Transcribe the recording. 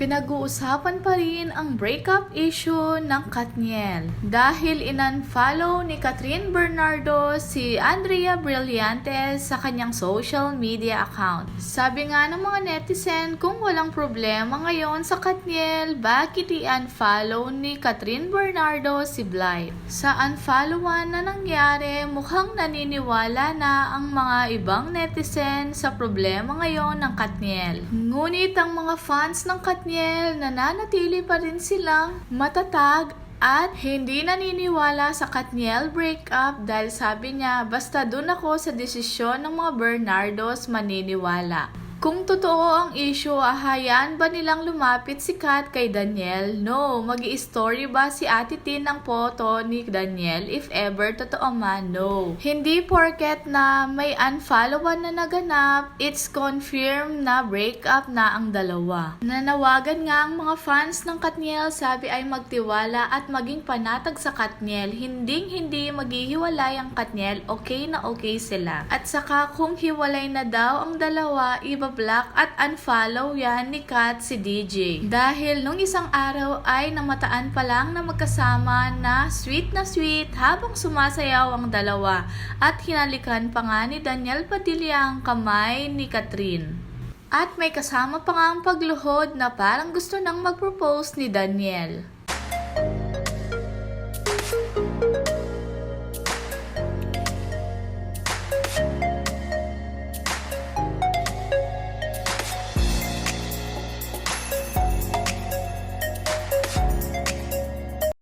Pinag-uusapan pa rin ang breakup issue ng Katniel dahil in-unfollow ni Catherine Bernardo si Andrea Brillantes sa kanyang social media account. Sabi nga ng mga netizen kung walang problema ngayon sa Katniel, bakit i-unfollow ni Catherine Bernardo si Blythe? Sa unfollowan na nangyari, mukhang naniniwala na ang mga ibang netizen sa problema ngayon ng Katniel. Ngunit ang mga fans ng Katniel, nananatili pa rin silang matatag at hindi naniniwala sa Katniel breakup dahil sabi niya basta dun ako sa desisyon ng mga Bernardos maniniwala. Kung totoo ang issue, ahayaan ba nilang lumapit si Kat kay Daniel? No. mag story ba si Ate Tin ng photo ni Daniel? If ever, totoo man, no. Hindi porket na may unfollowan na naganap, it's confirmed na breakup na ang dalawa. Nanawagan nga ang mga fans ng Katniel, sabi ay magtiwala at maging panatag sa Katniel. Hinding hindi maghihiwalay ang Katniel, okay na okay sila. At saka kung hiwalay na daw ang dalawa, iba-block at unfollow yan ni Kat si DJ. Dahil nung isang araw ay namataan pa lang na magkasama na sweet na sweet habang sumasayaw ang dalawa at hinalikan pa nga ni Daniel Padilla ang kamay ni Catherine. At may kasama pa nga ang pagluhod na parang gusto nang mag-propose ni Daniel.